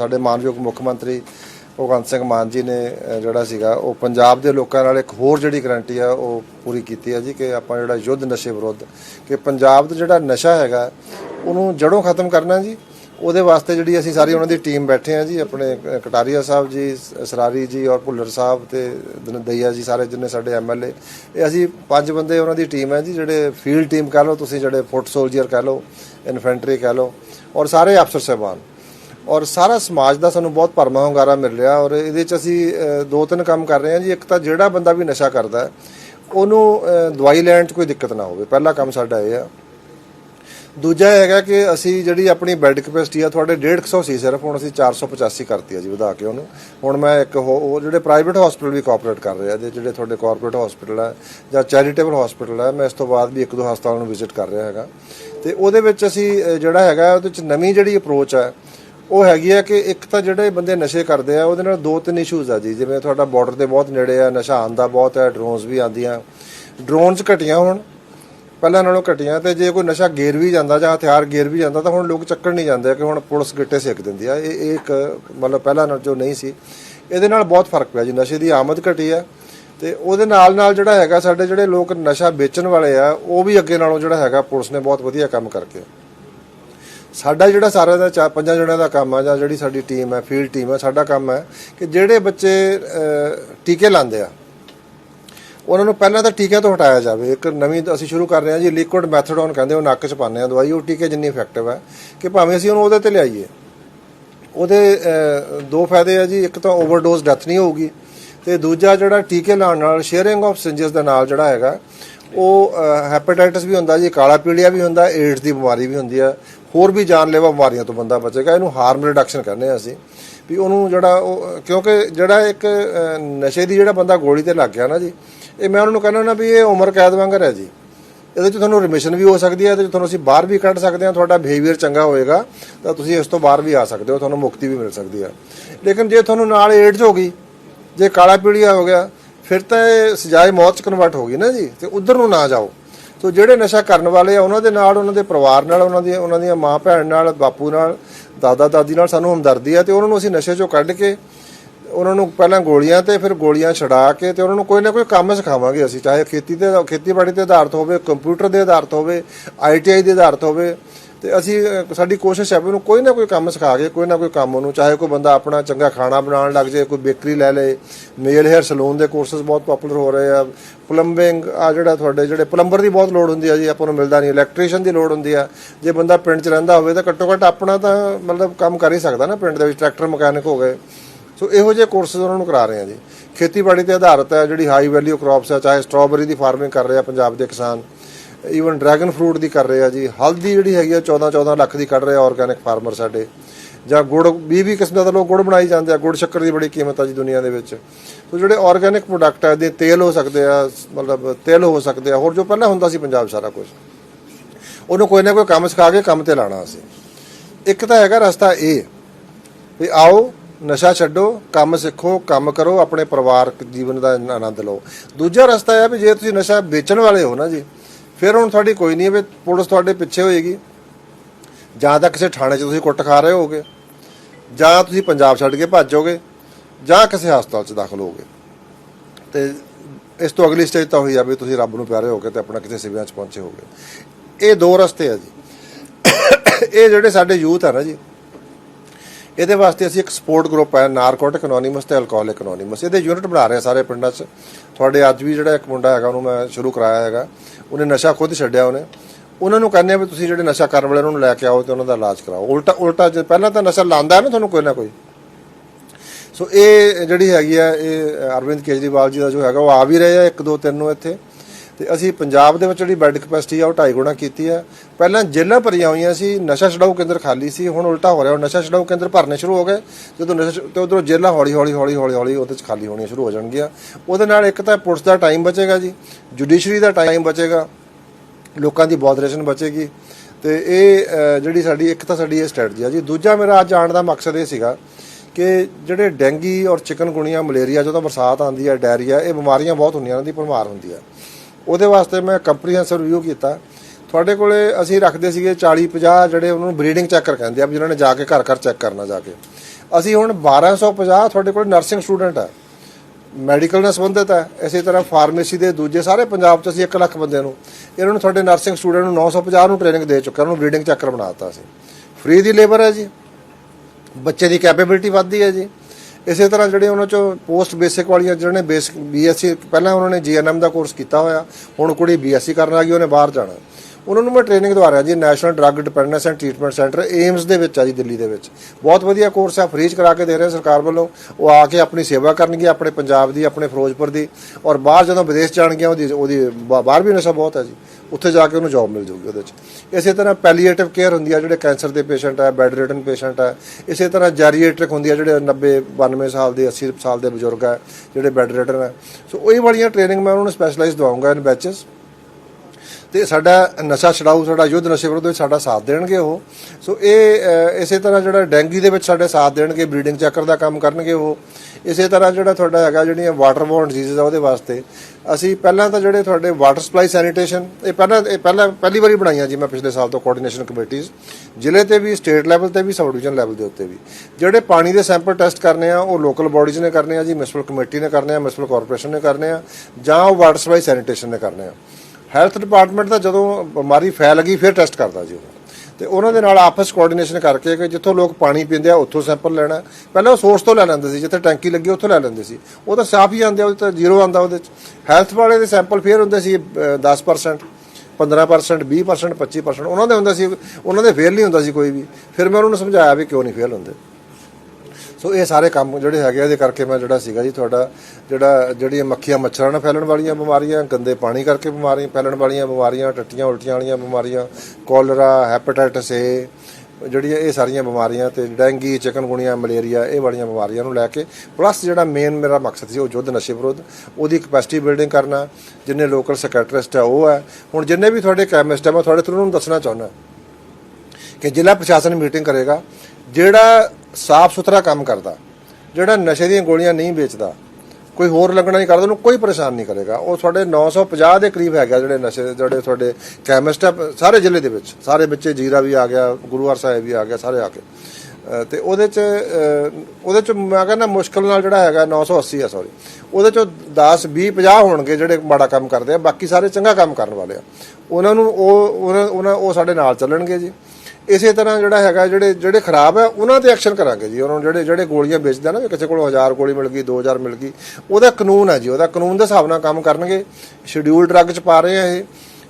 ਸਾਡੇ ਮਾਨਯੋਗ ਮੁੱਖ ਮੰਤਰੀ ਭਗਵੰਤ ਸਿੰਘ ਮਾਨ ਜੀ ਨੇ ਜਿਹੜਾ ਸੀਗਾ, ਉਹ ਪੰਜਾਬ ਦੇ ਲੋਕਾਂ ਨਾਲ ਇੱਕ ਹੋਰ ਜਿਹੜੀ ਗਰੰਟੀ ਆ, ਉਹ ਪੂਰੀ ਕੀਤੀ ਹੈ ਜੀ, ਕਿ ਆਪਾਂ ਜਿਹੜਾ ਯੁੱਧ ਨਸ਼ੇ ਵਿਰੁੱਧ, ਕਿ ਪੰਜਾਬ ਦਾ ਜਿਹੜਾ ਨਸ਼ਾ ਹੈਗਾ, ਉਹਨੂੰ ਜੜੋਂ ਖਤਮ ਕਰਨਾ ਜੀ। ਉਹਦੇ ਵਾਸਤੇ ਜਿਹੜੀ ਅਸੀਂ ਸਾਰੀ ਉਹਨਾਂ ਦੀ ਟੀਮ ਬੈਠੇ ਆ ਜੀ, ਆਪਣੇ ਕਟਾਰੀਆ ਸਾਹਿਬ ਜੀ ਸਰਾਰੀ ਜੀ ਔਰ ਭੁੱਲਰ ਸਾਹਿਬ ਤੇ ਦਈਆ ਜੀ, ਸਾਰੇ ਜਿੰਨੇ ਸਾਡੇ ਐਮਐਲਏ ਇਹ ਅਸੀਂ ਪੰਜ ਬੰਦੇ ਉਹਨਾਂ ਦੀ ਟੀਮ ਹੈ ਜੀ, ਜਿਹੜੇ ਫੀਲਡ ਟੀਮ ਕਹ ਲਓ, ਤੁਸੀਂ ਜਿਹੜੇ ਫੁੱਟ ਸੋਲਜੀਅਰ ਕਹ ਲਓ, ਇਨਫੈਂਟਰੀ ਕਹ ਲਓ, ਔਰ ਸਾਰੇ ਅਫਸਰ ਸਾਹਿਬਾਨ। ਔਰ ਸਾਰਾ ਸਮਾਜ ਦਾ ਸਾਨੂੰ ਬਹੁਤ ਭਰਮਾ ਹੁੰਗਾਰਾ ਮਿਲ ਰਿਹਾ ਔਰ ਇਹਦੇ ਚ ਅਸੀਂ ਦੋ ਤਿੰਨ ਕੰਮ ਕਰ ਰਹੇ ਹਾਂ ਜੀ। ਇੱਕ ਤਾਂ ਜਿਹੜਾ ਬੰਦਾ ਵੀ ਨਸ਼ਾ ਕਰਦਾ ਹੈ, ਉਹਨੂੰ ਦਵਾਈ ਲੈਣ 'ਚ ਕੋਈ ਦਿੱਕਤ ਨਾ ਹੋਵੇ। ਪਹਿਲਾ ਕੰਮ ਸਾਡਾ ਇਹ ਆ। ਦੂਜਾ ਹੈਗਾ ਕਿ ਅਸੀਂ ਜਿਹੜੀ ਆਪਣੀ ਬੈੱਡ ਕਪੈਸਿਟੀ ਆ ਤੁਹਾਡੇ 150 ਸੀ ਸਿਰਫ ਹੁਣ ਅਸੀਂ 485 ਕਰਤੀ ਆ ਜੀ ਵਧਾ ਕੇ ਉਹਨੂੰ। ਹੁਣ ਮੈਂ ਇੱਕ ਉਹ ਜਿਹੜੇ ਪ੍ਰਾਈਵੇਟ ਹਸਪੀਟਲ ਵੀ ਕੋਆਪਰੇਟ ਕਰ ਰਿਹਾ ਆ ਜੇ ਜਿਹੜੇ ਤੁਹਾਡੇ ਕਾਰਪੋਰੇਟ ਹਸਪੀਟਲ ਆ ਜਾਂ ਚੈਰੀਟੇਬਲ ਹਸਪੀਟਲ ਆ ਮੈਂ ਇਸ ਤੋਂ ਬਾਅਦ ਵੀ ਇੱਕ ਦੋ ਹਸਪਤਾਲ ਨੂੰ ਵਿਜ਼ਿਟ ਕਰ ਰਿਹਾ ਹੈਗਾ। ਤੇ ਉਹਦੇ ਵਿੱਚ ਅਸੀਂ ਜਿਹੜਾ ਹੈਗਾ ਉਹਦੇ ਵਿੱਚ ਨਵੀਂ ਜਿਹੜੀ ਅਪਰੋਚ ਹੈ ਉਹ ਹੈਗੀ ਆ ਕਿ ਇੱਕ ਤਾਂ ਜਿਹੜੇ ਬੰਦੇ ਨਸ਼ੇ ਕਰਦੇ ਆ, ਉਹਦੇ ਨਾਲ ਦੋ ਤਿੰਨ ਇਸ਼ੂਜ਼ ਆ ਜੀ। ਜਿਵੇਂ ਤੁਹਾਡਾ ਬਾਰਡਰ ਦੇ ਬਹੁਤ ਨੇੜੇ ਆ, ਨਸ਼ਾ ਆਂਦਾ ਬਹੁਤ ਹੈ ਡਰੋਨਸ ਵੀ ਆਂਦੀਆਂ ਡਰੋਨਸ ਘਟੀਆਂ ਹੁਣ। ਪਹਿਲਾਂ ਨਾਲੋਂ ਘਟੀਆਂ ਤੇ ਜੇ ਕੋਈ ਨਸ਼ਾ ਗੇਰ ਵੀ ਜਾਂਦਾ ਜਾਂ ਹਥਿਆਰ ਗੇਰ ਵੀ ਜਾਂਦਾ ਤਾਂ ਹੁਣ ਲੋਕ ਚੱਕਣ ਨਹੀਂ ਜਾਂਦੇ ਕਿ ਹੁਣ ਪੁਲਿਸ ਗਿੱਟੇ ਸੇਕ ਦਿੰਦੀ ਆ। ਇਹ ਇਹ ਇੱਕ ਮਤਲਬ ਪਹਿਲਾਂ ਨਾਲ ਜੋ ਨਹੀਂ ਸੀ। ਇਹਦੇ ਨਾਲ ਬਹੁਤ ਫ਼ਰਕ ਪਿਆ ਜੀ। ਨਸ਼ੇ ਦੀ ਆਮਦ ਘਟੀ ਆ ਤੇ ਉਹਦੇ ਨਾਲ ਨਾਲ ਜਿਹੜਾ ਹੈਗਾ ਸਾਡੇ ਜਿਹੜੇ ਲੋਕ ਨਸ਼ਾ ਵੇਚਣ ਵਾਲੇ ਆ, ਉਹ ਵੀ ਅੱਗੇ ਨਾਲੋਂ ਜਿਹੜਾ ਹੈਗਾ ਪੁਲਿਸ ਨੇ ਬਹੁਤ ਵਧੀਆ ਕੰਮ ਕਰਕੇ। ਸਾਡਾ ਜਿਹੜਾ ਸਾਰਿਆਂ ਦਾ ਚਾਰ ਪੰਜਾਂ ਜਣਿਆਂ ਦਾ ਕੰਮ ਆ ਜਾਂ ਜਿਹੜੀ ਸਾਡੀ ਟੀਮ ਹੈ ਫੀਲਡ ਟੀਮ ਹੈ ਸਾਡਾ ਕੰਮ ਹੈ ਕਿ ਜਿਹੜੇ ਬੱਚੇ ਟੀਕੇ ਲਾਉਂਦੇ ਆ, ਉਹਨਾਂ ਨੂੰ ਪਹਿਲਾਂ ਤਾਂ ਟੀਕਿਆਂ ਤੋਂ ਹਟਾਇਆ ਜਾਵੇ। ਇੱਕ ਨਵੀਂ ਅਸੀਂ ਸ਼ੁਰੂ ਕਰ ਰਹੇ ਹਾਂ ਜੀ ਲਿਕੁਇਡ ਮੈਥਡੋਨ ਕਹਿੰਦੇ ਉਹ ਨੱਕ 'ਚ ਪਾਉਂਦੇ ਆ ਦਵਾਈ, ਉਹ ਟੀਕੇ ਜਿੰਨੀ ਇਫੈਕਟਿਵ ਹੈ ਕਿ ਭਾਵੇਂ ਅਸੀਂ ਉਹਨੂੰ ਉਹਦੇ ਤੇ ਲਿਆਈਏ। ਉਹਦੇ ਦੋ ਫਾਇਦੇ ਆ ਜੀ, ਇੱਕ ਤਾਂ ਓਵਰਡੋਜ਼ ਡੈਥ ਨਹੀਂ ਹੋਊਗੀ ਤੇ ਦੂਜਾ ਜਿਹੜਾ ਟੀਕੇ ਲਾਉਣ ਨਾਲ ਸ਼ੇਅਰਿੰਗ ਆਫ ਸਿੰਜਸ ਦੇ ਨਾਲ ਜਿਹੜਾ ਹੈਗਾ ਉਹ ਹੈਪੇਟਾਈਟਸ ਵੀ ਹੁੰਦਾ ਜੀ, ਕਾਲਾ ਪੀਲੀਆ ਵੀ ਹੁੰਦਾ ਏਡਸ ਦੀ ਬਿਮਾਰੀ ਵੀ ਹੁੰਦੀ ਆ। ਹੋਰ ਵੀ ਜਾਨਲੇਵਾ ਬਿਮਾਰੀਆਂ ਤੋਂ ਬੰਦਾ ਬਚੇਗਾ। ਇਹਨੂੰ ਹਾਰਮ ਰਿਡਕਸ਼ਨ ਕਹਿੰਦੇ ਆ ਅਸੀਂ। ਵੀ ਉਹਨੂੰ ਜਿਹੜਾ ਉਹ, ਕਿਉਂਕਿ ਜਿਹੜਾ ਇੱਕ ਨਸ਼ੇ ਦੀ ਜਿਹੜਾ ਬੰਦਾ ਗੋਲੀ ਤੇ ਲੱਗ ਗਿਆ ਨਾ ਜੀ, ਇਹ ਮੈਂ ਉਹਨਾਂ ਨੂੰ ਕਹਿੰਦਾ ਨਾ ਵੀ ਇਹ ਉਮਰ ਕੈਦ ਵਾਂਗਰ ਹੈ ਜੀ। ਇਹਦੇ ਚ ਤੁਹਾਨੂੰ ਰਿਮਿਸ਼ਨ ਵੀ ਹੋ ਸਕਦੀ ਹੈ, ਇਹਦੇ ਤੁਹਾਨੂੰ ਅਸੀਂ ਬਾਹਰ ਵੀ ਕੱਢ ਸਕਦੇ ਹਾਂ, ਤੁਹਾਡਾ ਬਿਹੇਵੀਅਰ ਚੰਗਾ ਹੋਏਗਾ, ਤਾਂ ਤੁਸੀਂ ਇਸ ਤੋਂ ਬਾਹਰ ਵੀ ਆ ਸਕਦੇ ਹੋ, ਤੁਹਾਨੂੰ ਮੁਕਤੀ ਵੀ ਮਿਲ ਸਕਦੀ ਹੈ ਲੇਕਿਨ ਜੇ ਤੁਹਾਨੂੰ ਨਾਲ ਏਡਜ਼ ਹੋ ਗਈ, ਜੇ ਕਾਲਾ ਪੀਲੀਆ ਹੋ ਗਿਆ ਫਿਰ ਤਾਂ ਇਹ ਸਜ਼ਾਏ ਮੌਤ ਚ ਕਨਵਰਟ ਹੋ ਗਈ ਨਾ ਜੀ, ਤੇ ਉਧਰ ਨੂੰ ਨਾ ਜਾਓ। ਸੋ ਜਿਹੜੇ ਨਸ਼ਾ ਕਰਨ ਵਾਲੇ ਆ, ਉਹਨਾਂ ਦੇ ਨਾਲ, ਉਹਨਾਂ ਦੇ ਪਰਿਵਾਰ ਨਾਲ, ਉਹਨਾਂ ਦੀ, ਉਹਨਾਂ ਦੀਆਂ ਮਾਂ ਭੈਣ ਨਾਲ, ਬਾਪੂ ਨਾਲ ਦਾਦਾ ਦਾਦੀ ਨਾਲ ਸਾਨੂੰ ਹਮਦਰਦੀ ਆ, ਤੇ ਉਹਨਾਂ ਨੂੰ ਅਸੀਂ ਨਸ਼ੇ ਚੋਂ ਕੱਢ ਕੇ, ਉਹਨਾਂ ਨੂੰ ਪਹਿਲਾਂ ਗੋਲੀਆਂ ਤੇ ਫਿਰ ਗੋਲੀਆਂ ਛਡਾ ਕੇ, ਤੇ ਉਹਨਾਂ ਨੂੰ ਕੋਈ ਨਾ ਕੋਈ ਕੰਮ ਸਿਖਾਵਾਂਗੇ ਅਸੀਂ, ਚਾਹੇ ਖੇਤੀ ਤੇ, ਖੇਤੀਬਾੜੀ ਤੇ ਆਧਾਰਿਤ ਹੋਵੇ, ਕੰਪਿਊਟਰ ਦੇ ਆਧਾਰਿਤ ਹੋਵੇ ਆਈਟੀਆਈ ਦੇ ਆਧਾਰਿਤ ਹੋਵੇ ਤੇ ਅਸੀਂ ਅਹ, ਸਾਡੀ ਕੋਸ਼ਿਸ਼ ਹੈ ਵੀ ਉਹਨੂੰ ਕੋਈ ਨਾ ਕੋਈ ਕੰਮ ਸਿਖਾ ਕੇ ਕੋਈ ਨਾ ਕੋਈ ਕੰਮ ਉਹਨੂੰ ਚਾਹੇ ਕੋਈ ਬੰਦਾ ਆਪਣਾ ਚੰਗਾ ਖਾਣਾ ਬਣਾਉਣ ਲੱਗ ਜਾਏ ਕੋਈ ਬੇਕਰੀ ਲੈ ਲਏ ਮੇਲ ਹੇਅਰ ਸਲੂਨ ਦੇ ਕੋਰਸਸ ਬਹੁਤ ਪਪੂਲਰ ਹੋ ਰਹੇ ਆ ਪਲੰਬਿੰਗ ਆ ਜਿਹੜਾ ਤੁਹਾਡੇ ਜਿਹੜੇ ਪਲੰਬਰ ਦੀ ਬਹੁਤ ਲੋੜ ਹੁੰਦੀ ਆ ਜੀ ਆਪਾਂ ਨੂੰ ਮਿਲਦਾ ਨਹੀਂ ਇਲੈਕਟ੍ਰੀਸ਼ੀਅਨ ਦੀ ਲੋੜ ਹੁੰਦੀ ਆ। ਜੇ ਬੰਦਾ ਪਿੰਡ 'ਚ ਰਹਿੰਦਾ ਹੋਵੇ ਤਾਂ ਘੱਟੋ ਘੱਟ ਆਪਣਾ ਤਾਂ ਮਤਲਬ ਕੰਮ ਕਰ ਹੀ ਸਕਦਾ ਨਾ ਪਿੰਡ ਦੇ ਵਿੱਚ ਟਰੈਕਟਰ ਮਕੈਨਿਕ ਹੋ ਗਏ। ਸੋ ਇਹੋ ਜਿਹੇ ਕੋਰਸਸ ਉਹਨਾਂ ਨੂੰ ਕਰਾ ਰਹੇ ਆ ਜੀ। ਖੇਤੀਬਾੜੀ ਤੇ ਆਧਾਰਿਤ ਹੈ ਜਿਹੜੀ ਹਾਈ ਵੈਲਿਊ ਕ੍ਰੌਪਸ ਆ ਚਾਹੇ ਸਟ੍ਰਾਬੇਰੀ ਦੀ ਫਾਰਮਿੰਗ ਕਰ ਰਹੇ ਆ ਪੰਜਾਬ ਦੇ ਕਿਸਾਨ। ਈਵਨ ਡਰੈਗਨ ਫਰੂਟ ਦੀ ਕਰ ਰਹੇ ਆ ਜੀ। ਹਲਦੀ ਜਿਹੜੀ ਹੈਗੀ ਆ 14 14 ਲੱਖ ਦੀ ਕੱਢ ਰਹੇ ਆ ਆਰਗੈਨਿਕ ਫਾਰਮਰ ਸਾਡੇ। ਜਾਂ ਗੁੜ 20 20 ਕਿਸਮਾਂ ਦਾ ਲੋਕ ਗੁੜ ਬਣਾਈ ਜਾਂਦੇ ਆ। ਗੁੜ ਸ਼ੱਕਰ ਦੀ ਬੜੀ ਕੀਮਤ ਆ ਜੀ ਦੁਨੀਆ ਦੇ ਵਿੱਚ। ਸੋ ਜਿਹੜੇ ਆਰਗੈਨਿਕ ਪ੍ਰੋਡਕਟ ਆ ਦੇ ਤੇਲ ਹੋ ਸਕਦੇ ਆ, ਮਤਲਬ ਤੇਲ ਹੋ ਸਕਦੇ ਆ, ਹੋਰ ਜੋ ਪਹਿਲਾਂ ਹੁੰਦਾ ਸੀ ਪੰਜਾਬ ਸਾਰਾ ਕੁਝ। ਉਹਨੂੰ ਕੋਈ ਨਾ ਕੋਈ ਕੰਮ ਸਿਖਾ ਕੇ ਕੰਮ ਤੇ ਲਾਣਾ ਅਸੀਂ। ਇੱਕ ਤਾਂ ਹੈਗਾ ਰਸਤਾ ਇਹ ਵੀ ਆਓ, ਨਸ਼ਾ ਛੱਡੋ, ਕੰਮ ਸਿੱਖੋ, ਕੰਮ ਕਰੋ, ਆਪਣੇ ਪਰਿਵਾਰਕ ਜੀਵਨ ਦਾ ਆਨੰਦ ਲਓ। ਦੂਜਾ ਰਸਤਾ ਇਹ ਹੈ ਵੀ ਜੇ ਤੁਸੀਂ ਨਸ਼ਾ ਵੇਚਣ ਵਾਲੇ ਹੋ ਨਾ ਜੀ ਫਿਰ ਹੁਣ ਤੁਹਾਡੀ ਕੋਈ ਨਹੀਂ ਵੀ ਪੁਲਿਸ ਤੁਹਾਡੇ ਪਿੱਛੇ ਹੋਏਗੀ। ਜਾਂ ਤਾਂ ਕਿਸੇ ਥਾਣੇ 'ਚ ਤੁਸੀਂ ਕੁੱਟ ਖਾ ਰਹੇ ਹੋਗੇ ਜਾਂ ਤੁਸੀਂ ਪੰਜਾਬ ਛੱਡ ਕੇ ਭੱਜੋਗੇ ਜਾਂ ਕਿਸੇ ਹਸਪਤਾਲ 'ਚ ਦਾਖਲ ਹੋਗੇ ਤੇ ਇਸ ਤੋਂ ਅਗਲੀ ਸਟੇਜ ਤਾਂ ਹੋਈ ਆ ਵੀ ਤੁਸੀਂ ਰੱਬ ਨੂੰ ਪਿਆਰੇ ਹੋ ਕੇ ਤੇ ਆਪਣਾ ਕਿਸੇ ਸਿਵਿਆਂ 'ਚ ਪਹੁੰਚੇ ਹੋਗੇ ਇਹ ਦੋ ਰਸਤੇ ਆ ਜੀ। ਇਹ ਜਿਹੜੇ ਸਾਡੇ ਯੂਥ ਆ ਨਾ ਜੀ ਇਹਦੇ ਵਾਸਤੇ ਅਸੀਂ ਇੱਕ ਸਪੋਰਟ ਗਰੁੱਪ ਹੈ, ਨਾਰਕੋਟਿਕ ਐਨੋਨਿਮਸ ਤੇ ਅਲਕੋਹਲਿਕ ਐਨੋਨਿਮਸ। ਇਹਦੇ ਯੂਨਿਟ ਬਣਾ ਰਹੇ ਆ ਸਾਰੇ ਪਿੰਡਾਂ 'ਚ। ਤੁਹਾਡੇ ਅੱਜ ਵੀ ਜਿਹੜਾ ਇੱਕ ਮੁੰਡਾ ਹੈਗਾ, ਉਹਨੂੰ ਮੈਂ ਸ਼ੁਰੂ ਕਰਾਇਆ ਹੈਗਾ। ਉਹਨੇ ਨਸ਼ਾ ਖੁਦ ਛੱਡਿਆ ਉਹਨੇ। ਉਹਨਾਂ ਨੂੰ ਕਹਿੰਦੇ ਆ ਵੀ ਤੁਸੀਂ ਜਿਹੜੇ ਨਸ਼ਾ ਕਰਨ ਵਾਲੇ, ਉਹਨਾਂ ਨੂੰ ਲੈ ਕੇ ਆਓ ਤੇ ਉਹਨਾਂ ਦਾ ਇਲਾਜ ਕਰਾਓ। ਉਲਟਾ ਉਲਟਾ ਜੇ ਪਹਿਲਾਂ ਤਾਂ ਨਸ਼ਾ ਲਾਂਦਾ ਹੈ ਨਾ ਤੁਹਾਨੂੰ ਕੋਈ ਨਾ ਕੋਈ। ਸੋ ਇਹ ਜਿਹੜੀ ਹੈਗੀ ਆ, ਇਹ ਅਰਵਿੰਦ ਕੇਜਰੀਵਾਲ ਜੀ ਦਾ ਜੋ ਹੈਗਾ, ਉਹ ਆ ਵੀ ਰਹੇ ਆ ਇੱਕ ਦੋ ਤਿੰਨ ਨੂੰ ਇੱਥੇ। ਤੇ ਅਸੀਂ ਪੰਜਾਬ ਦੇ ਵਿੱਚ ਜਿਹੜੀ ਬੈੱਡ ਕਪੈਸਿਟੀ ਆ ਉਹ ਢਾਈ ਗੁਣਾ ਕੀਤੀ ਆ। ਪਹਿਲਾਂ ਜੇਲ੍ਹਾਂ ਭਰੀਆਂ ਹੋਈਆਂ ਸੀ, ਨਸ਼ਾ ਛਡਾਊ ਕੇਂਦਰ ਖਾਲੀ ਸੀ, ਹੁਣ ਉਲਟਾ ਹੋ ਰਿਹਾ। ਹੁਣ ਨਸ਼ਾ ਛਡਾਊ ਕੇਂਦਰ ਭਰਨੇ ਸ਼ੁਰੂ ਹੋ ਗਏ। ਜਦੋਂ ਨਸ਼ਾ ਛ- ਤੇ ਉਧਰੋਂ ਜੇਲ੍ਹਾਂ ਹੌਲੀ ਹੌਲੀ ਹੌਲੀ ਹੌਲੀ ਹੌਲੀ ਉਹਦੇ ਚ ਖਾਲੀ ਹੋਣੀਆਂ ਸ਼ੁਰੂ ਹੋ ਜਾਣਗੀਆਂ। ਉਹਦੇ ਨਾਲ ਇੱਕ ਤਾਂ ਪੁਲਿਸ ਦਾ ਟਾਈਮ ਬਚੇਗਾ ਜੀ। ਜੁਡੀਸ਼ਰੀ ਦਾ ਟਾਈਮ ਬਚੇਗਾ। ਲੋਕਾਂ ਦੀ ਬੋਦਰੇਸ਼ਨ ਬਚੇਗੀ। ਤੇ ਇਹ ਜਿਹੜੀ ਸਾਡੀ, ਇੱਕ ਤਾਂ ਸਾਡੀ ਇਹ ਸਟ੍ਰੈਟਜੀ ਆ ਜੀ। ਦੂਜਾ ਮੇਰਾ ਅੱਜ ਆਉਣ ਦਾ ਮਕਸਦ ਇਹ ਸੀਗਾ ਕਿ ਜਿਹੜੇ ਡੈਂਗੀ ਔਰ ਚਿਕਨਗੁਣੀਆ ਮਲੇਰੀਆ, ਜਦੋਂ ਬਰਸਾਤ ਆਉਂਦੀ ਹੈ ਡਾਇਰੀਆ, ਇਹ ਬਿਮਾਰੀਆਂ ਬਹੁਤ ਹੁੰਦੀਆਂ ਇਹਨਾਂ ਦੀ ਭਰਮਾਰ ਹੁੰਦੀ ਆ। ਉਹਦੇ ਵਾਸਤੇ ਮੈਂ ਕੰਪਰੀਹੈਂਸਿਵ ਰਿਵਿਊ ਕੀਤਾ। ਤੁਹਾਡੇ ਕੋਲੇ ਅਸੀਂ ਰੱਖਦੇ ਸੀਗੇ 40 50 ਜਿਹੜੇ ਉਹਨਾਂ ਨੂੰ ਬਰੀਡਿੰਗ ਚੈੱਕਰ ਕਹਿੰਦੇ ਆ ਵੀ ਜਿਨ੍ਹਾਂ ਨੇ ਜਾ ਕੇ ਘਰ ਘਰ ਚੈੱਕ ਕਰਨਾ ਜਾ ਕੇ। ਅਸੀਂ ਹੁਣ 1250 ਤੁਹਾਡੇ ਕੋਲ ਨਰਸਿੰਗ ਸਟੂਡੈਂਟ ਆ। ਮੈਡੀਕਲ ਨਾਲ ਸੰਬੰਧਿਤ ਹੈ ਇਸੇ ਤਰ੍ਹਾਂ ਫਾਰਮੇਸੀ ਦੇ ਦੂਜੇ ਸਾਰੇ ਪੰਜਾਬ 'ਚ ਅਸੀਂ 1 ਲੱਖ ਬੰਦਿਆਂ ਨੂੰ, ਇਹਨਾਂ ਨੂੰ ਤੁਹਾਡੇ ਨਰਸਿੰਗ ਸਟੂਡੈਂਟ ਨੂੰ 950 ਨੂੰ ਟ੍ਰੇਨਿੰਗ ਦੇ ਚੁੱਕਾ ਉਹਨੂੰ ਬਰੀਡਿੰਗ ਚੱਕਰ ਬਣਾਤਾ ਸੀ ਫ੍ਰੀ ਦੀ ਲੇਬਰ ਹੈ ਜੀ। ਬੱਚੇ ਦੀ ਕੈਪੇਬਿਲਿਟੀ ਵੱਧਦੀ ਹੈ ਜੀ। ਇਸੇ ਤਰ੍ਹਾਂ ਜਿਹੜੇ ਉਹਨਾਂ ਚੋਂ ਪੋਸਟ ਬੇਸਿਕ ਵਾਲੀਆਂ ਜਿਹੜੇ ਨੇ ਬੇਸਿਕ ਬੀਐਸਸੀ ਪਹਿਲਾਂ ਉਹਨਾਂ ਨੇ ਜੀਐਨਐਮ ਦਾ ਕੋਰਸ ਕੀਤਾ ਹੋਇਆ, ਹੁਣ ਕੁੜੀ ਬੀਐਸਸੀ ਕਰਨ ਆ ਗਈ, ਉਹਨੇ ਬਾਹਰ ਜਾਣਾ। ਉਹਨਾਂ ਨੂੰ ਮੈਂ ਟ੍ਰੇਨਿੰਗ ਦਵਾ ਰਿਹਾ ਜੀ national drug dependence and treatment centre AIIMS ਦੇ ਵਿੱਚ ਆ ਜੀ, ਦਿੱਲੀ ਦੇ ਵਿੱਚ। ਬਹੁਤ ਵਧੀਆ ਕੋਰਸ ਆ ਫ੍ਰੀ ਚ ਕਰਾ ਕੇ ਦੇ ਰਹੇ ਸਰਕਾਰ ਵੱਲੋਂ। ਉਹ ਆ ਕੇ ਆਪਣੀ ਸੇਵਾ ਕਰਨਗੇ, ਆਪਣੇ ਪੰਜਾਬ ਦੀ, ਆਪਣੇ ਫਿਰੋਜ਼ਪੁਰ ਦੀ। ਔਰ ਬਾਹਰ ਜਦੋਂ ਵਿਦੇਸ਼ ਜਾਣਗੀਆਂ ਉਹਦੀ ਉਹਦੀ ਬਾਹਰ ਵੀ ਨਸ਼ਾ ਬਹੁਤ ਹੈ ਜੀ। ਉੱਥੇ ਜਾ ਕੇ ਉਹਨੂੰ ਜੌਬ ਮਿਲ ਜਾਊਗੀ ਉਹਦੇ 'ਚ। ਇਸੇ ਤਰ੍ਹਾਂ ਪੈਲੀਏਟਿਵ ਕੇਅਰ ਹੁੰਦੀ ਆ, ਜਿਹੜੇ ਕੈਂਸਰ ਦੇ ਪੇਸ਼ੈਂਟ ਆ ਬੈੱਡ ਰਿਟਨ ਪੇਸ਼ੈਂਟ ਆ। ਇਸੇ ਤਰ੍ਹਾਂ ਜੈਰੀਏਟ੍ਰਿਕ ਹੁੰਦੀ ਆ, ਜਿਹੜੇ 90 92 ਸਾਲ ਦੇ 80 ਸਾਲ ਦੇ ਬਜ਼ੁਰਗ ਆ, ਜਿਹੜੇ ਬੈੱਡ ਰਿਟਨ ਆ। ਸੋ ਉਹੀ ਵਾਲੀਆਂ ਟ੍ਰੇਨਿੰਗ ਮੈਂ ਉਹਨਾਂ ਨੂੰ ਸਪੈਸ਼ਲਾਈਜ਼ ਦਵਾਉਂਗਾ ਇਨ ਬੈਚਸ ਤੇ ਸਾਡਾ ਨਸ਼ਾ ਛਡਾਊ, ਸਾਡਾ ਯੁੱਧ ਨਸ਼ੇ ਵਿਰੁੱਧ ਵਿੱਚ ਸਾਡਾ ਸਾਥ ਦੇਣਗੇ ਉਹ। ਸੋ ਇਹ ਇਸੇ ਤਰ੍ਹਾਂ ਜਿਹੜਾ ਡੈਂਗੀ ਦੇ ਵਿੱਚ ਸਾਡੇ ਸਾਥ ਦੇਣਗੇ ਬਰੀਡਿੰਗ ਚੱਕਰ ਦਾ ਕੰਮ ਕਰਨਗੇ ਉਹ। ਇਸੇ ਤਰ੍ਹਾਂ ਜਿਹੜਾ ਤੁਹਾਡਾ ਹੈਗਾ, ਜਿਹੜੀਆਂ ਵਾਟਰ ਬੋਰਨ ਡਿਜ਼ੀਜ਼ ਆ ਉਹਦੇ ਵਾਸਤੇ। ਅਸੀਂ ਪਹਿਲਾਂ ਤਾਂ ਜਿਹੜੇ ਤੁਹਾਡੇ ਵਾਟਰ ਸਪਲਾਈ ਸੈਨੀਟੇਸ਼ਨ, ਇਹ ਪਹਿਲਾਂ ਇਹ ਪਹਿਲਾਂ, ਪਹਿਲੀ ਵਾਰੀ ਬਣਾਈਆਂ ਜੀ ਮੈਂ ਪਿਛਲੇ ਸਾਲ ਤੋਂ ਕੋਆਰਡੀਨੇਸ਼ਨ ਕਮੇਟੀਆਂ ਜ਼ਿਲ੍ਹੇ ਤੇ ਵੀ, ਸਟੇਟ ਲੈਵਲ ਤੇ ਵੀ, ਸਬ ਡਿਵੀਜ਼ਨ ਲੈਵਲ ਦੇ ਉੱਤੇ ਵੀ। ਜਿਹੜੇ ਪਾਣੀ ਦੇ ਸੈਂਪਲ ਟੈਸਟ ਕਰਨੇ ਆ, ਉਹ ਲੋਕਲ ਬਾਡੀਜ਼ ਨੇ ਕਰਨੇ ਆ ਜੀ, ਮਿਊਨਿਸਪਲ ਕਮੇਟੀ ਨੇ ਕਰਨੇ ਆ, ਮਿਊਨਿਸਪਲ ਕਾਰਪੋਰੇਸ਼ਨ ਨੇ ਕਰਨੇ ਆ, ਜਾਂ ਉਹ ਵਾਟਰ ਸਪਲਾਈ ਸੈਨੀਟੇਸ਼ਨ ਨੇ ਕਰਨੇ ਆ। ਹੈਲਥ ਡਿਪਾਰਟਮੈਂਟ ਦਾ ਜਦੋਂ ਬਿਮਾਰੀ ਫੈਲ ਗਈ ਫਿਰ ਟੈਸਟ ਕਰਦਾ ਜੀ ਉਹ। ਤੇ ਉਹਨਾਂ ਦੇ ਨਾਲ ਆਪਸ ਕੋਆਰਡੀਨੇਸ਼ਨ ਕਰਕੇ ਕਿ ਜਿੱਥੋਂ ਲੋਕ ਪਾਣੀ ਪੀਂਦੇ ਆ ਉੱਥੋਂ ਸੈਂਪਲ ਲੈਣਾ। ਪਹਿਲਾਂ ਉਹ ਸੋਰਸ ਤੋਂ ਲੈ ਲੈਂਦੇ ਸੀ ਜਿੱਥੇ ਟੈਂਕੀ ਲੱਗੀ ਉੱਥੋਂ ਲੈ ਲੈਂਦੇ ਸੀ। ਉਹ ਤਾਂ ਸਾਫ਼ ਹੀ ਆਉਂਦੇ ਆ, ਉਹਦੇ ਤਾਂ ਜ਼ੀਰੋ ਆਉਂਦਾ ਉਹਦੇ ਚ। ਹੈਲਥ ਵਾਲੇ ਦੇ ਸੈਂਪਲ ਫੇਰ ਹੁੰਦੇ ਸੀ ਅਹ, 10% 15% 20% 25% ਉਹਨਾਂ ਦੇ ਹੁੰਦਾ ਸੀ ਉਹਨਾਂ ਦੇ ਫੇਲ ਨਹੀਂ ਹੁੰਦਾ ਸੀ ਕੋਈ ਵੀ। ਫਿਰ ਮੈਂ ਉਹਨਾਂ ਨੂੰ ਸਮਝਾਇਆ ਵੀ ਕਿਉਂ ਨਹੀਂ ਫੇਲ ਹੁੰਦੇ। ਸੋ ਇਹ ਸਾਰੇ ਕੰਮ ਜਿਹੜੇ ਹੈਗੇ ਆ, ਇਹਦੇ ਕਰਕੇ ਮੈਂ ਜਿਹੜਾ ਸੀਗਾ ਜੀ ਤੁਹਾਡਾ ਜਿਹੜਾ ਜਿਹੜੀਆਂ ਮੱਖੀਆਂ ਮੱਛਰਾਂ ਨਾਲ ਫੈਲਣ ਵਾਲੀਆਂ ਬਿਮਾਰੀਆਂ ਗੰਦੇ ਪਾਣੀ ਕਰਕੇ ਬਿਮਾਰੀਆਂ ਫੈਲਣ ਵਾਲੀਆਂ ਬਿਮਾਰੀਆਂ ਟੱਟੀਆਂ ਉਲਟੀਆਂ ਵਾਲੀਆਂ ਬਿਮਾਰੀਆਂ ਕੋਲਰਾ ਹੈਪੇਟਾਈਟਸ ਏ ਜਿਹੜੀਆਂ ਇਹ ਸਾਰੀਆਂ ਬਿਮਾਰੀਆਂ ਤੇ ਡੈਂਗੀ ਚਿਕਨਗੁਨੀਆ ਮਲੇਰੀਆ ਇਹ ਵਾਲੀਆਂ ਬਿਮਾਰੀਆਂ ਨੂੰ ਲੈ ਕੇ ਪਲੱਸ ਜਿਹੜਾ ਮੇਨ ਮੇਰਾ ਮਕਸਦ ਸੀ ਉਹ ਯੁੱਧ ਨਸ਼ੇ ਵਿਰੁੱਧ ਉਹਦੀ ਕਪੈਸਿਟੀ ਬਿਲਡਿੰਗ ਕਰਨਾ ਜਿੰਨੇ ਲੋਕਲ ਸਕੈਟਰਿਸਟ ਆ ਉਹ ਹੈ ਹੁਣ ਜਿੰਨੇ ਵੀ ਤੁਹਾਡੇ ਕੈਮਿਸਟ ਆ ਮੈਂ ਤੁਹਾਡੇ ਥਰੂ ਨੂੰ ਦੱਸਣਾ ਚਾਹੁੰਦਾ ਕਿ ਜ਼ਿਲ੍ਹਾ ਪ੍ਰਸ਼ਾਸਨ ਮੀਟਿੰਗ ਕਰੇਗਾ ਜਿਹੜਾ ਸਾਫ਼ ਸੁਥਰਾ ਕੰਮ ਕਰਦਾ ਜਿਹੜਾ ਨਸ਼ੇ ਦੀਆਂ ਗੋਲੀਆਂ ਨਹੀਂ ਵੇਚਦਾ ਕੋਈ ਹੋਰ ਲੱਗਣਾ ਨਹੀਂ ਕਰਦਾ ਉਹਨੂੰ ਕੋਈ ਪਰੇਸ਼ਾਨ ਨਹੀਂ ਕਰੇਗਾ। ਉਹ ਤੁਹਾਡੇ 950 ਦੇ ਕਰੀਬ ਹੈਗਾ ਜਿਹੜੇ ਨਸ਼ੇ ਜਿਹੜੇ ਤੁਹਾਡੇ ਕੈਮਿਸਟ ਆ ਸਾਰੇ ਜ਼ਿਲ੍ਹੇ ਦੇ ਵਿੱਚ ਸਾਰੇ ਬੱਚੇ ਜੀਰਾ ਵੀ ਆ ਗਿਆ ਗੁਰੂਵਾਰ ਸਾਹਿਬ ਵੀ ਆ ਗਿਆ ਸਾਰੇ ਆ ਕੇ। ਅ, ਤੇ ਉਹਦੇ ਚ ਉਹਦੇ ਚ ਮੈਂ ਕਹਿੰਦਾ ਮੁਸ਼ਕਲ ਨਾਲ ਜਿਹੜਾ ਹੈਗਾ 980 ਆ ਸੌਰੀ ਉਹਦੇ ਚ 10 20 50 ਹੋਣਗੇ ਜਿਹੜੇ ਮਾੜਾ ਕੰਮ ਕਰਦੇ ਆ ਬਾਕੀ ਸਾਰੇ ਚੰਗਾ ਕੰਮ ਕਰਨ ਵਾਲੇ ਆ। ਉਹਨਾਂ ਨੂੰ ਉਹ ਉਹਨਾਂ ਉਹਨਾਂ- ਉਹ ਸਾਡੇ ਨਾਲ ਚੱਲਣਗੇ ਜੀ। ਇਸੇ ਤਰ੍ਹਾਂ ਜਿਹੜਾ ਹੈਗਾ, ਜਿਹੜੇ ਜਿਹੜੇ ਖਰਾਬ ਹੈ, ਉਹਨਾਂ ਤੇ ਐਕਸ਼ਨ ਕਰਾਂਗੇ ਜੀ। ਉਹਨਾਂ ਨੂੰ ਜਿਹੜੇ ਜਿਹੜੇ ਗੋਲੀਆਂ ਵੇਚਦਾ ਨਾ ਕਿਸੇ ਕੋਲ 1000 ਗੋਲੀ ਮਿਲ ਗਈ 2000 ਮਿਲ ਗਈ, ਉਹਦਾ ਕਾਨੂੰਨ ਹੈ ਜੀ। ਉਹਦਾ ਕਾਨੂੰਨ ਦੇ ਹਿਸਾਬ ਨਾਲ ਕੰਮ ਕਰਨਗੇ। ਸ਼ਡਿਊਲ ਡਰੱਗ ਚ ਪਾ ਰਹੇ ਆ ਇਹ।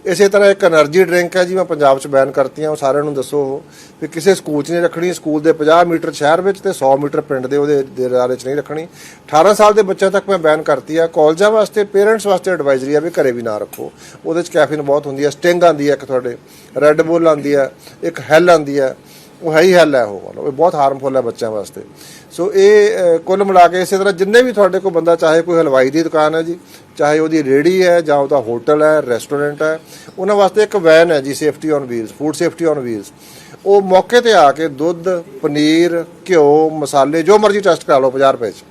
ਇਸੇ ਤਰ੍ਹਾਂ ਇੱਕ એનર્ਜੀ ਡਰਿੰਕ ਹੈ ਜੀ, ਮੈਂ ਪੰਜਾਬ 'ਚ ਬੈਨ ਕਰਤੀ ਕਰਤੀਆਂ, ਉਹ ਸਾਰਿਆਂ ਨੂੰ ਦੱਸੋ। ਵੀ ਕਿਸੇ ਸਕੂਲ 'ਚ ਨਹੀਂ ਰੱਖਣੀ, ਸਕੂਲ ਦੇ 50 ਮੀਟਰ ਸ਼ਹਿਰ ਵਿੱਚ ਤੇ 100 ਮੀਟਰ ਪਿੰਡ ਦੇ ਉਹਦੇ ਦੇਰਾਰੇ 'ਚ ਨਹੀਂ ਰੱਖਣੀ। 18 ਸਾਲ ਦੇ ਬੱਚਿਆਂ ਤੱਕ ਮੈਂ ਬੈਨ ਕਰਤੀ ਆ। ਕਾਲਜਾਂ ਵਾਸਤੇ ਪੇਰੈਂਟਸ ਵਾਸਤੇ ਐਡਵਾਈਜ਼ਰੀ ਆ ਵੀ ਘਰੇ ਵੀ ਨਾ ਰੱਖੋ। ਉਹਦੇ 'ਚ ਕੈਫੀਨ ਬਹੁਤ ਹੁੰਦੀ ਹੈ ਸਟਿੰਗ ਆਂਦੀ ਹੈ ਇੱਕ ਤੁਹਾਡੇ ਰੈੱਡ ਬੁੱਲ ਆਂਦੀ ਹੈ ਇੱਕ ਹੈਲ ਆਂਦੀ ਹੈ ਉਹ ਹੈ ਹੀ ਹੈਲ ਹੈ ਉਹ ਮਤਲਬ ਇਹ ਬਹੁਤ ਹਾਰਮਫੁਲ ਹੈ ਬੱਚਿਆਂ ਵਾਸਤੇ। ਸੋ ਇਹ ਕੁੱਲ ਮਿਲਾ ਕੇ ਇਸੇ ਤਰ੍ਹਾਂ ਜਿੰਨੇ ਵੀ ਤੁਹਾਡੇ ਕੋਲ ਬੰਦਾ ਚਾਹੇ ਕੋਈ ਹਲਵਾਈ ਦੀ ਦੁਕਾਨ ਹੈ ਜੀ, ਚਾਹੇ ਉਹਦੀ ਰੇੜੀ ਹੈ ਜਾਂ ਉਹਦਾ ਹੋਟਲ ਹੈ ਰੈਸਟੋਰੈਂਟ ਹੈ, ਉਹਨਾਂ ਵਾਸਤੇ ਇੱਕ ਵੈਨ ਹੈ ਜੀ safety on wheels food safety on wheels ਉਹ ਮੌਕੇ ਤੇ ਆ ਕੇ ਦੁੱਧ, ਪਨੀਰ, ਘਿਓ, ਮਸਾਲੇ, ਜੋ ਮਰਜ਼ੀ ਟੈਸਟ ਕਰਾ ਲਓ 50 ਰੁਪਏ 'ਚ।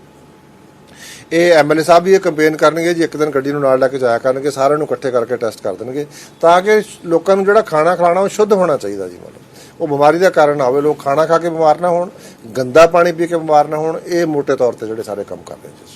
ਇਹ ਐਮਐਲਏ ਸਾਹਿਬ ਵੀ ਇਹ ਕੰਪੇਨ ਕਰਨਗੇ ਜੀ, ਇੱਕ ਦਿਨ ਗੱਡੀ ਨੂੰ ਨਾਲ ਲੈ ਕੇ ਜਾਇਆ ਕਰਨਗੇ, ਸਾਰਿਆਂ ਨੂੰ ਇਕੱਠੇ ਕਰਕੇ ਟੈਸਟ ਕਰ ਦੇਣਗੇ, ਤਾਂ ਕਿ ਲੋਕਾਂ ਨੂੰ ਜਿਹੜਾ ਖਾਣਾ ਖਿਲਾਣਾ ਉਹ ਸ਼ੁੱਧ ਹੋਣਾ ਚਾਹੀਦਾ ਜੀ, ਮਤਲਬ। ਉਹ ਬਿਮਾਰੀ ਦਾ ਕਾਰਨ ਨਾ ਹੋਵੇ ਲੋਕ ਖਾਣਾ ਖਾ ਕੇ ਬਿਮਾਰ ਨਾ ਹੋਣ, ਗੰਦਾ ਪਾਣੀ ਪੀ ਕੇ ਬਿਮਾਰ ਨਾ ਹੋਣ, ਇਹ ਮੋਟੇ ਤੌਰ ਤੇ ਜਿਹੜੇ ਸਾਰੇ ਕੰਮ ਕਰਦੇ ਜੀ।